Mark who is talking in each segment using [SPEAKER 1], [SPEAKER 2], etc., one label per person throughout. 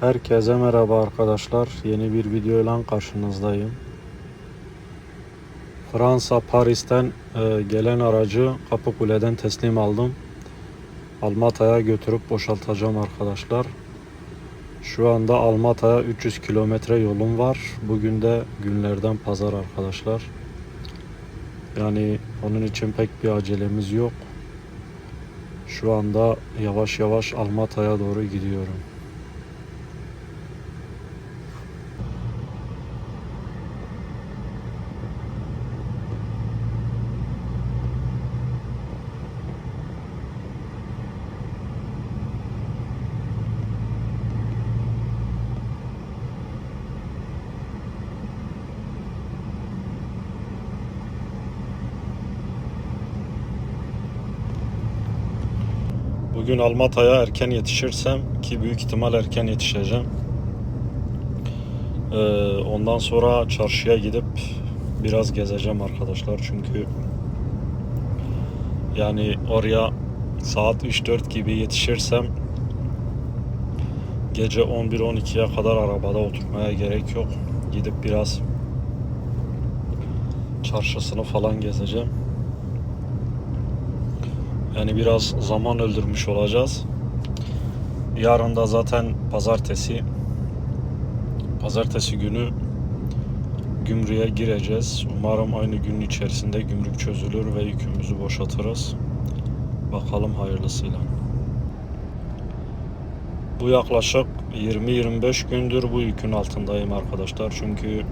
[SPEAKER 1] Herkese merhaba arkadaşlar. Yeni bir videoyla karşınızdayım. Fransa Paris'ten e, gelen aracı Kapıkule'den teslim aldım. Almata'ya götürüp boşaltacağım arkadaşlar. Şu anda Almata'ya 300 kilometre yolum var. Bugün de günlerden pazar arkadaşlar. Yani onun için pek bir acelemiz yok. Şu anda yavaş yavaş Almata'ya doğru gidiyorum. Bugün Almata'ya erken yetişirsem ki büyük ihtimal erken yetişeceğim. Ondan sonra çarşıya gidip biraz gezeceğim arkadaşlar çünkü yani oraya saat 3-4 gibi yetişirsem gece 11-12'ye kadar arabada oturmaya gerek yok. Gidip biraz çarşısını falan gezeceğim. Yani biraz zaman öldürmüş olacağız. Yarın da zaten pazartesi. Pazartesi günü gümrüğe gireceğiz. Umarım aynı gün içerisinde gümrük çözülür ve yükümüzü boşaltırız. Bakalım hayırlısıyla. Bu yaklaşık 20-25 gündür bu yükün altındayım arkadaşlar. Çünkü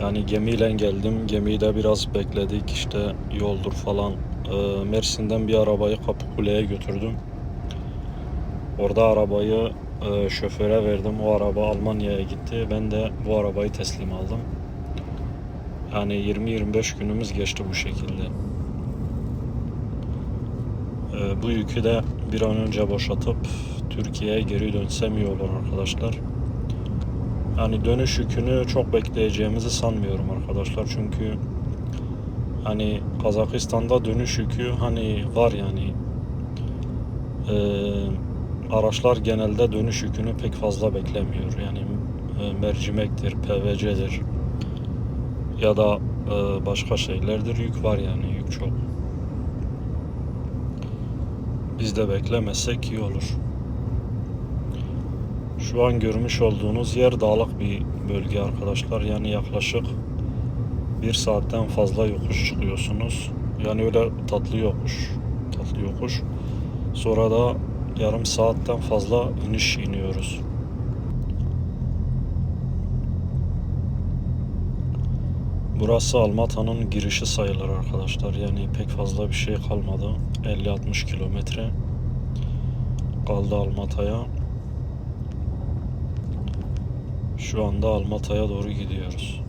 [SPEAKER 1] yani gemiyle geldim. Gemiyi de biraz bekledik. İşte yoldur falan. Ee, Mersin'den bir arabayı Kapıkule'ye götürdüm. Orada arabayı e, şoföre verdim. O araba Almanya'ya gitti. Ben de bu arabayı teslim aldım. Yani 20-25 günümüz geçti bu şekilde. Ee, bu yükü de bir an önce boşaltıp Türkiye'ye geri dönsem iyi olur arkadaşlar. Yani dönüş yükünü çok bekleyeceğimizi sanmıyorum arkadaşlar. Çünkü hani Kazakistan'da dönüş yükü hani var yani. Ee, araçlar genelde dönüş yükünü pek fazla beklemiyor. Yani e, mercimektir, PVC'dir ya da e, başka şeylerdir. Yük var yani yük çok. Biz de beklemezsek iyi olur. Şu an görmüş olduğunuz yer dağlık bir bölge arkadaşlar. Yani yaklaşık bir saatten fazla yokuş çıkıyorsunuz. Yani öyle tatlı yokuş. Tatlı yokuş. Sonra da yarım saatten fazla iniş iniyoruz. Burası Almata'nın girişi sayılır arkadaşlar. Yani pek fazla bir şey kalmadı. 50-60 kilometre kaldı Almata'ya. Şu anda Almata'ya doğru gidiyoruz.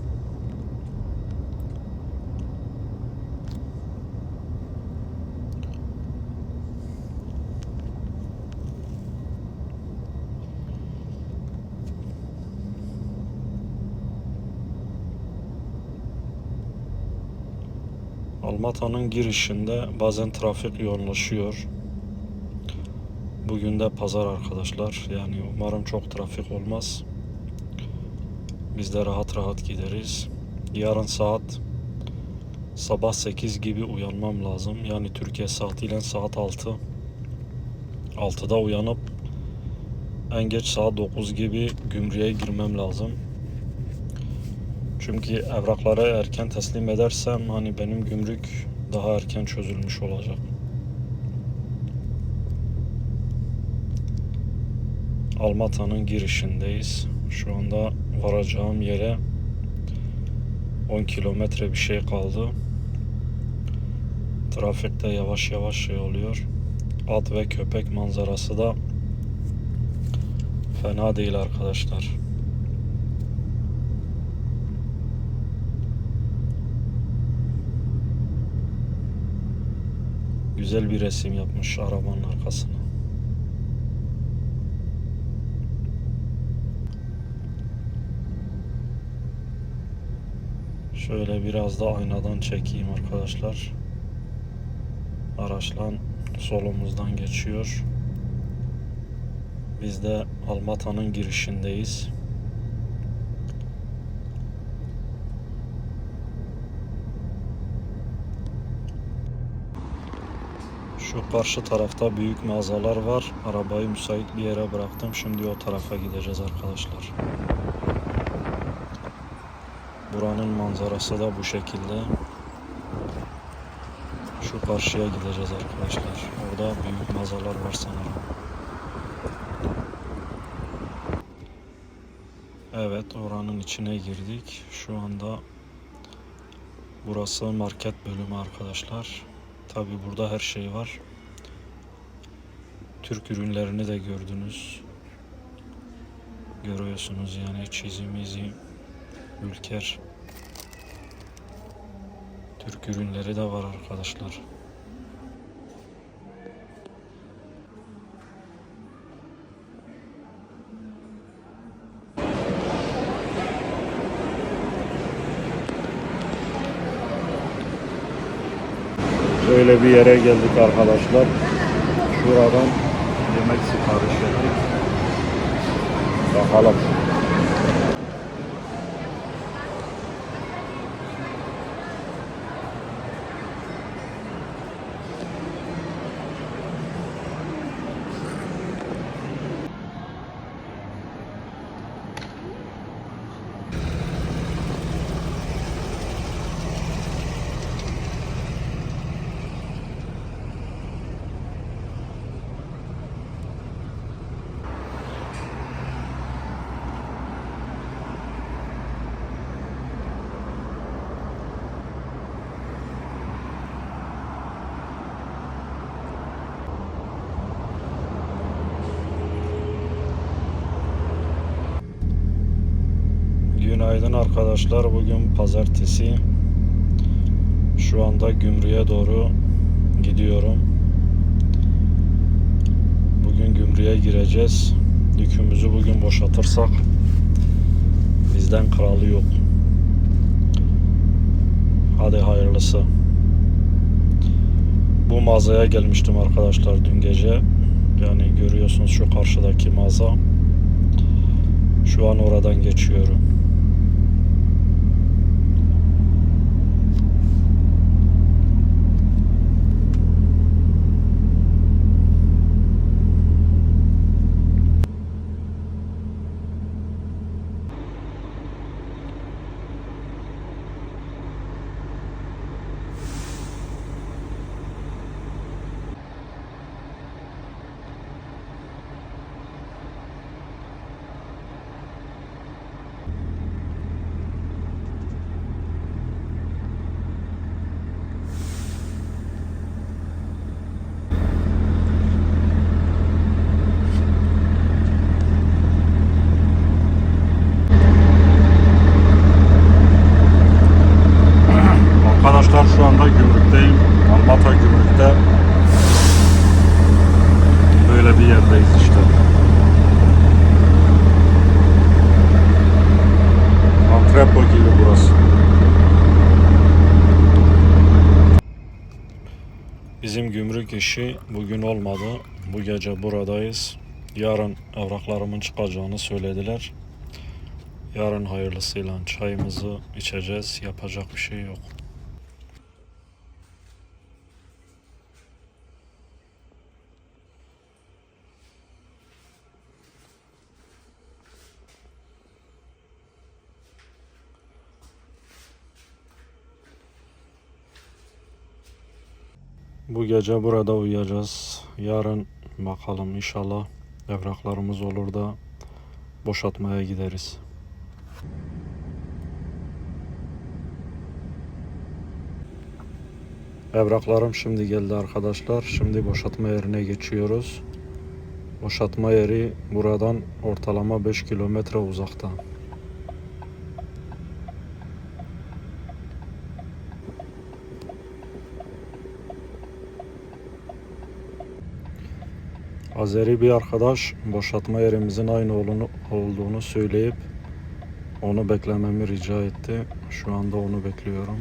[SPEAKER 1] Almata'nın girişinde bazen trafik yoğunlaşıyor. Bugün de pazar arkadaşlar. Yani umarım çok trafik olmaz. Biz de rahat rahat gideriz. Yarın saat sabah 8 gibi uyanmam lazım. Yani Türkiye saatiyle saat 6. 6'da uyanıp en geç saat 9 gibi gümrüğe girmem lazım. Çünkü evrakları erken teslim edersem hani benim gümrük daha erken çözülmüş olacak. Almata'nın girişindeyiz. Şu anda varacağım yere 10 kilometre bir şey kaldı. Trafikte yavaş yavaş şey oluyor. At ve köpek manzarası da fena değil arkadaşlar. Güzel bir resim yapmış arabanın arkasına. Şöyle biraz da aynadan çekeyim arkadaşlar. Araçlan solumuzdan geçiyor. Biz de Almata'nın girişindeyiz. Şu karşı tarafta büyük mağazalar var. Arabayı müsait bir yere bıraktım. Şimdi o tarafa gideceğiz arkadaşlar. Buranın manzarası da bu şekilde. Şu karşıya gideceğiz arkadaşlar. Orada büyük mağazalar var sanırım. Evet oranın içine girdik. Şu anda burası market bölümü arkadaşlar. Tabi burada her şey var. Türk ürünlerini de gördünüz. Görüyorsunuz yani çizimizi, ülker. Türk ürünleri de var arkadaşlar. Böyle bir yere geldik arkadaşlar. Şuradan yemek sipariş ettik. Bakalım. Arkadaşlar. Bugün pazartesi. Şu anda gümrüğe doğru gidiyorum. Bugün gümrüğe gireceğiz. Yükümüzü bugün boşaltırsak bizden kralı yok. Hadi hayırlısı. Bu mağazaya gelmiştim arkadaşlar dün gece. Yani görüyorsunuz şu karşıdaki mağaza. Şu an oradan geçiyorum. Arkadaşlar şu anda gümrükteyim. Almata gümrükte. Böyle bir yerdeyiz işte. Antrepo gibi burası. Bizim gümrük işi bugün olmadı. Bu gece buradayız. Yarın evraklarımın çıkacağını söylediler. Yarın hayırlısıyla çayımızı içeceğiz. Yapacak bir şey yok. Bu gece burada uyuyacağız. Yarın bakalım inşallah evraklarımız olur da boşaltmaya gideriz. Evraklarım şimdi geldi arkadaşlar. Şimdi boşaltma yerine geçiyoruz. Boşaltma yeri buradan ortalama 5 kilometre uzakta. Azeri bir arkadaş boşaltma yerimizin aynı olduğunu, söyleyip onu beklememi rica etti. Şu anda onu bekliyorum.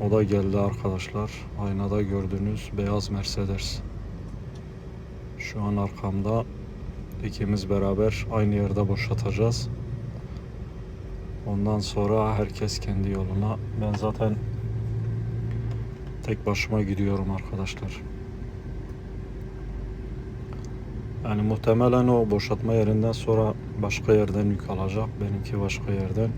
[SPEAKER 1] O da geldi arkadaşlar. Aynada gördüğünüz beyaz Mercedes. Şu an arkamda ikimiz beraber aynı yerde boşaltacağız. Ondan sonra herkes kendi yoluna. Ben zaten tek başıma gidiyorum arkadaşlar. Yani muhtemelen o boşaltma yerinden sonra başka yerden yük alacak. Benimki başka yerden.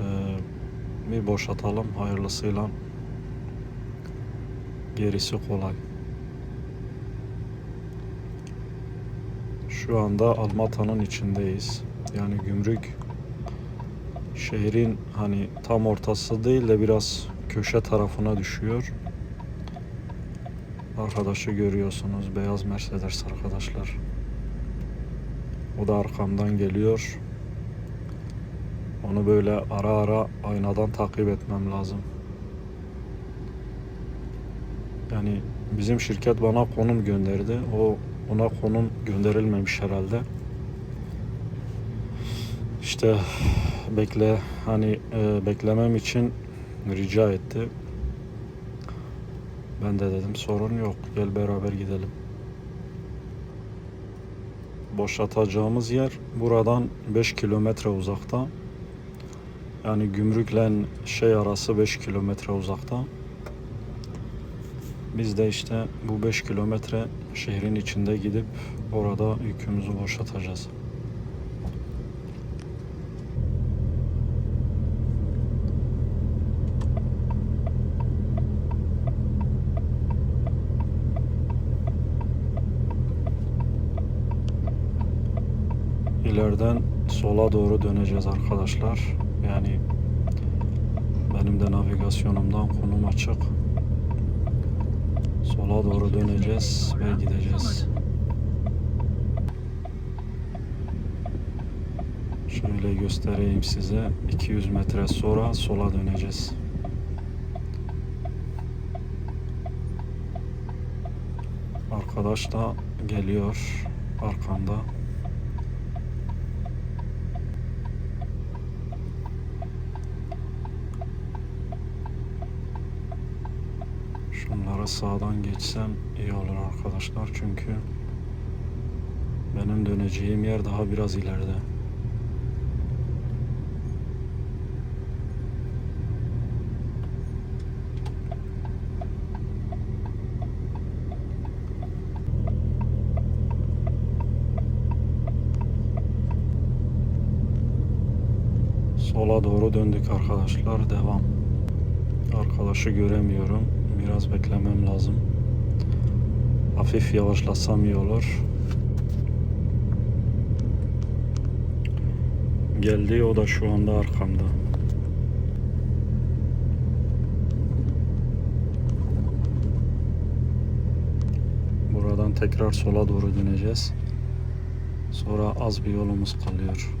[SPEAKER 1] Ee, bir boşaltalım hayırlısıyla. Gerisi kolay. Şu anda Almata'nın içindeyiz. Yani gümrük şehrin hani tam ortası değil de biraz köşe tarafına düşüyor. Arkadaşı görüyorsunuz. Beyaz Mercedes arkadaşlar. O da arkamdan geliyor. Onu böyle ara ara aynadan takip etmem lazım. Yani bizim şirket bana konum gönderdi. O ona konum gönderilmemiş herhalde. İşte bekle hani e, beklemem için rica etti. Ben de dedim sorun yok. Gel beraber gidelim. Boşaltacağımız yer buradan 5 kilometre uzakta. Yani gümrükle şey arası 5 kilometre uzakta. Biz de işte bu 5 kilometre şehrin içinde gidip orada yükümüzü boşaltacağız. İleriden sola doğru döneceğiz arkadaşlar. Yani benim de navigasyonumdan konum açık. Sola doğru döneceğiz ve gideceğiz. Şöyle göstereyim size. 200 metre sonra sola döneceğiz. Arkadaş da geliyor arkamda. Şunları sağdan geçsem iyi olur arkadaşlar çünkü benim döneceğim yer daha biraz ileride. Sola doğru döndük arkadaşlar. Devam. Arkadaşı göremiyorum. Biraz beklemem lazım. Hafif yavaşlasam iyi olur. Geldi o da şu anda arkamda. Buradan tekrar sola doğru döneceğiz. Sonra az bir yolumuz kalıyor.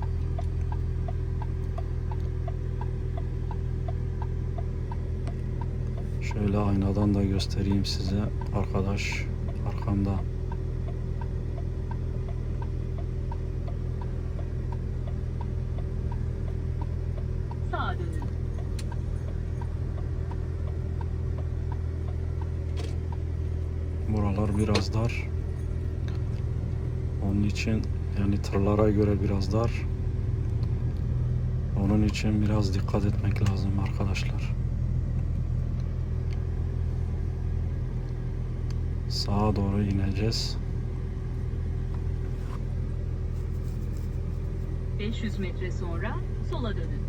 [SPEAKER 1] Şöyle aynadan da göstereyim size. Arkadaş arkamda.
[SPEAKER 2] Sağa.
[SPEAKER 1] Buralar biraz dar. Onun için yani tırlara göre biraz dar. Onun için biraz dikkat etmek lazım arkadaşlar. Sağa doğru ineceğiz.
[SPEAKER 2] 500 metre sonra sola dönün.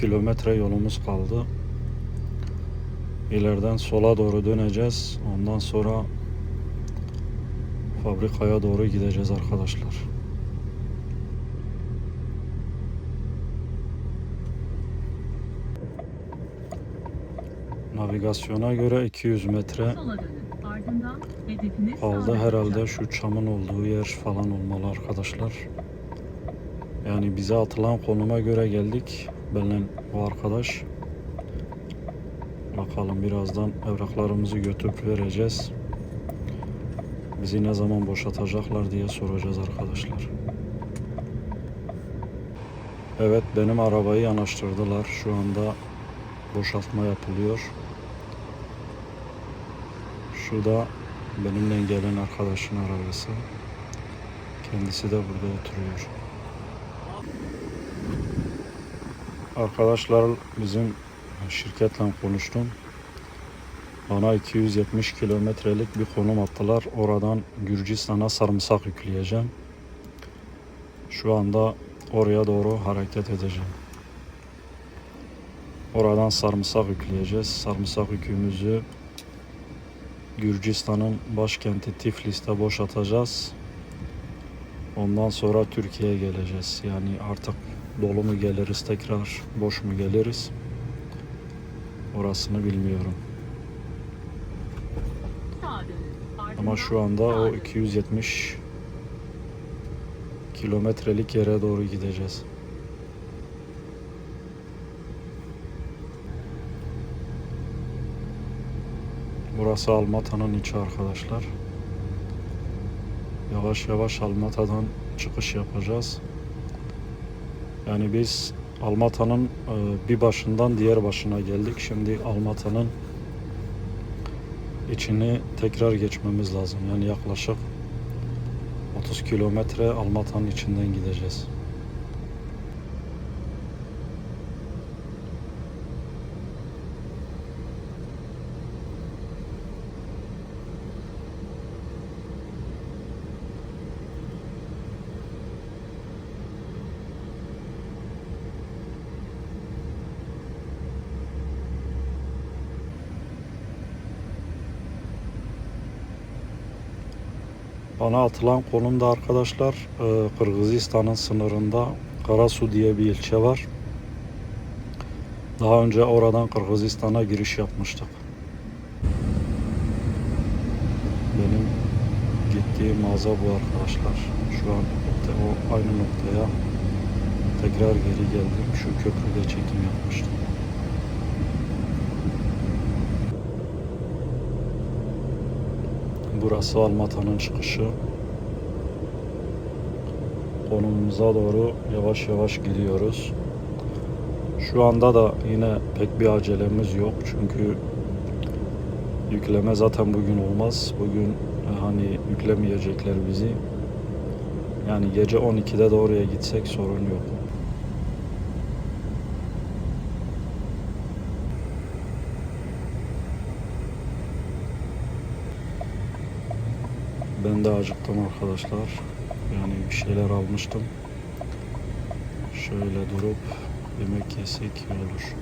[SPEAKER 1] Kilometre yolumuz kaldı. İleriden sola doğru döneceğiz. Ondan sonra fabrikaya doğru gideceğiz arkadaşlar. Navigasyona göre 200 metre kaldı herhalde şu çamın olduğu yer falan olmalı arkadaşlar. Yani bize atılan konuma göre geldik. Benle o arkadaş. Bakalım birazdan evraklarımızı götürüp vereceğiz. Bizi ne zaman boşatacaklar diye soracağız arkadaşlar. Evet benim arabayı yanaştırdılar. Şu anda boşaltma yapılıyor. Şu da benimle gelen arkadaşın arabası. Kendisi de burada oturuyor. Arkadaşlar bizim şirketle konuştum. Bana 270 kilometrelik bir konum attılar. Oradan Gürcistan'a sarımsak yükleyeceğim. Şu anda oraya doğru hareket edeceğim. Oradan sarımsak yükleyeceğiz. Sarımsak yükümüzü Gürcistan'ın başkenti Tiflis'te boşaltacağız. Ondan sonra Türkiye'ye geleceğiz. Yani artık dolu mu geliriz tekrar, boş mu geliriz? Orasını bilmiyorum. Ama şu anda o
[SPEAKER 2] dönün.
[SPEAKER 1] 270 kilometrelik yere doğru gideceğiz. Burası Almata'nın içi arkadaşlar. Yavaş yavaş Almata'dan çıkış yapacağız. Yani biz Almata'nın e, bir başından diğer başına geldik. Şimdi Almata'nın içini tekrar geçmemiz lazım. Yani yaklaşık 30 kilometre Almata'nın içinden gideceğiz. Bana atılan konumda arkadaşlar e, Kırgızistan'ın sınırında Karasu diye bir ilçe var. Daha önce oradan Kırgızistan'a giriş yapmıştık. Benim gittiğim mağaza bu arkadaşlar. Şu an o aynı noktaya tekrar geri geldim. Şu köprüde çekim yapmıştım. Burası Almata'nın çıkışı. Konumumuza doğru yavaş yavaş gidiyoruz. Şu anda da yine pek bir acelemiz yok çünkü yükleme zaten bugün olmaz. Bugün e, hani yüklemeyecekler bizi. Yani gece 12'de de oraya gitsek sorun yok. Ben de acıktım arkadaşlar. Yani bir şeyler almıştım. Şöyle durup yemek yesek iyi olur.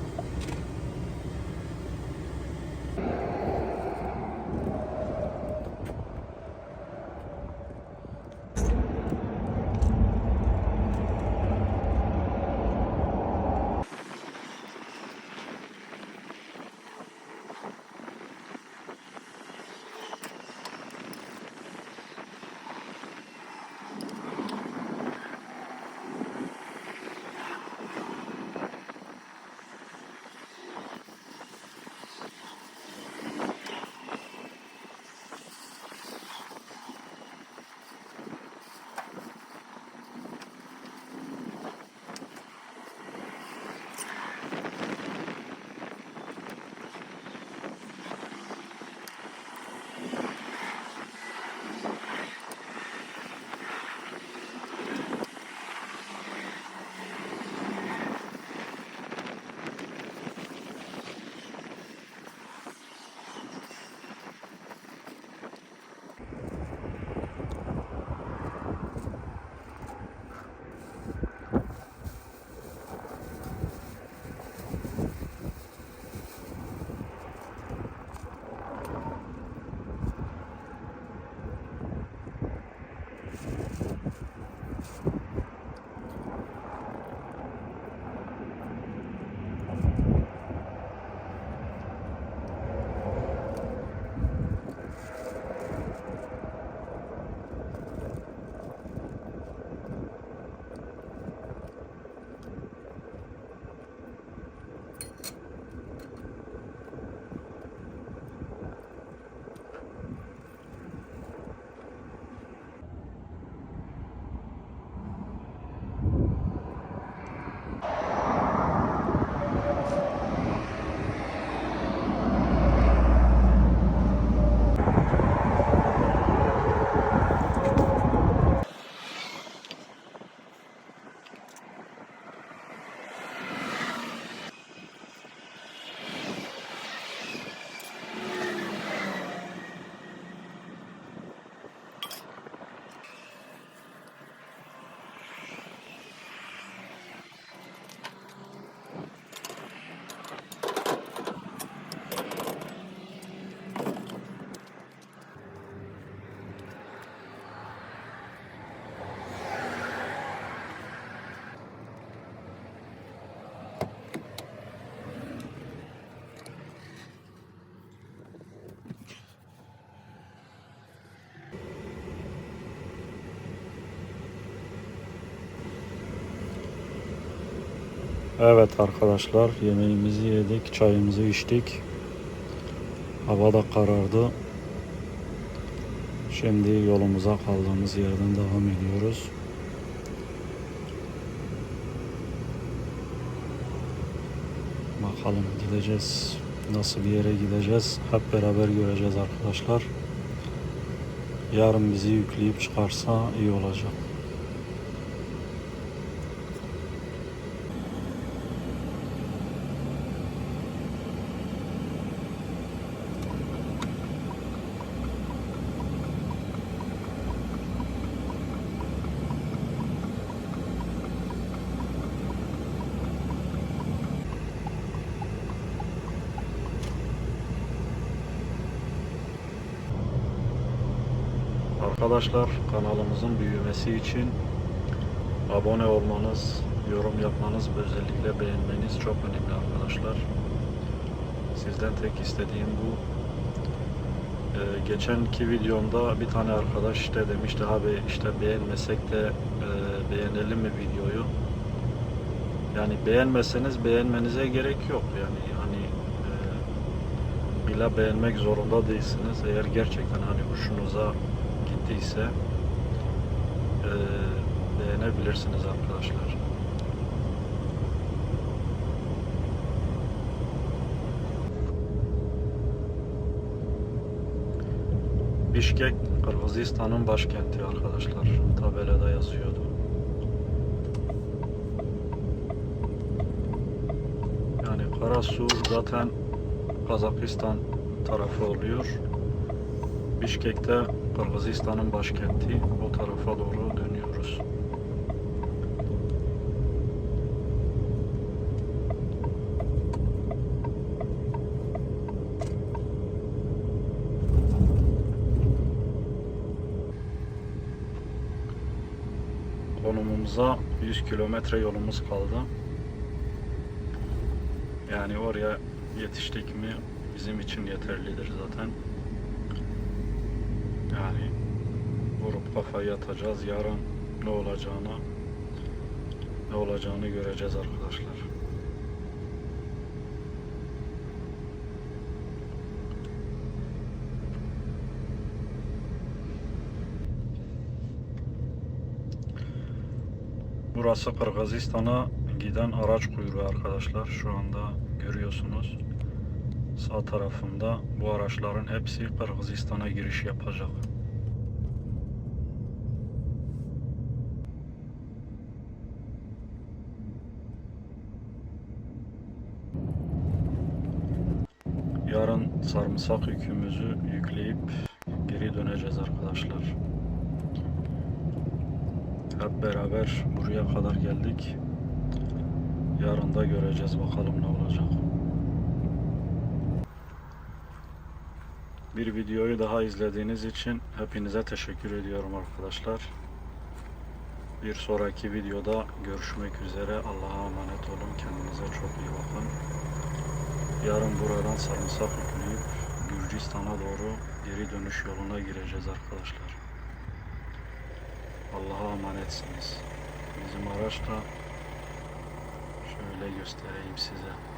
[SPEAKER 1] Evet arkadaşlar yemeğimizi yedik, çayımızı içtik. Hava da karardı. Şimdi yolumuza kaldığımız yerden devam ediyoruz. Bakalım gideceğiz. Nasıl bir yere gideceğiz? Hep beraber göreceğiz arkadaşlar. Yarın bizi yükleyip çıkarsa iyi olacak. Arkadaşlar kanalımızın büyümesi için abone olmanız, yorum yapmanız ve özellikle beğenmeniz çok önemli arkadaşlar. Sizden tek istediğim bu. Ee, geçenki videomda bir tane arkadaş işte demişti abi işte beğenmesek de e, beğenelim mi videoyu? Yani beğenmeseniz beğenmenize gerek yok yani hani e, illa beğenmek zorunda değilsiniz. Eğer gerçekten hani hoşunuza gittiyse e, beğenebilirsiniz arkadaşlar. Bişkek Kırgızistan'ın başkenti arkadaşlar. Tabelada yazıyordu. Yani Karasu zaten Kazakistan tarafı oluyor. Bişkek'te Kırgızistan'ın başkenti. O tarafa doğru dönüyoruz. Konumumuza 100 kilometre yolumuz kaldı. Yani oraya yetiştik mi bizim için yeterlidir zaten. Yani vurup kafayı atacağız. Yarın ne olacağını ne olacağını göreceğiz arkadaşlar. Burası Kırgızistan'a giden araç kuyruğu arkadaşlar. Şu anda görüyorsunuz. Sağ tarafında bu araçların hepsi Kırgızistan'a giriş yapacak. Yarın sarımsak yükümüzü yükleyip geri döneceğiz arkadaşlar. Hep beraber buraya kadar geldik. Yarın da göreceğiz bakalım ne olacak. Bir videoyu daha izlediğiniz için hepinize teşekkür ediyorum arkadaşlar. Bir sonraki videoda görüşmek üzere. Allah'a emanet olun. Kendinize çok iyi bakın. Yarın buradan sarımsak yükleyip Gürcistan'a doğru geri dönüş yoluna gireceğiz arkadaşlar. Allah'a emanetsiniz. Bizim araç da şöyle göstereyim size.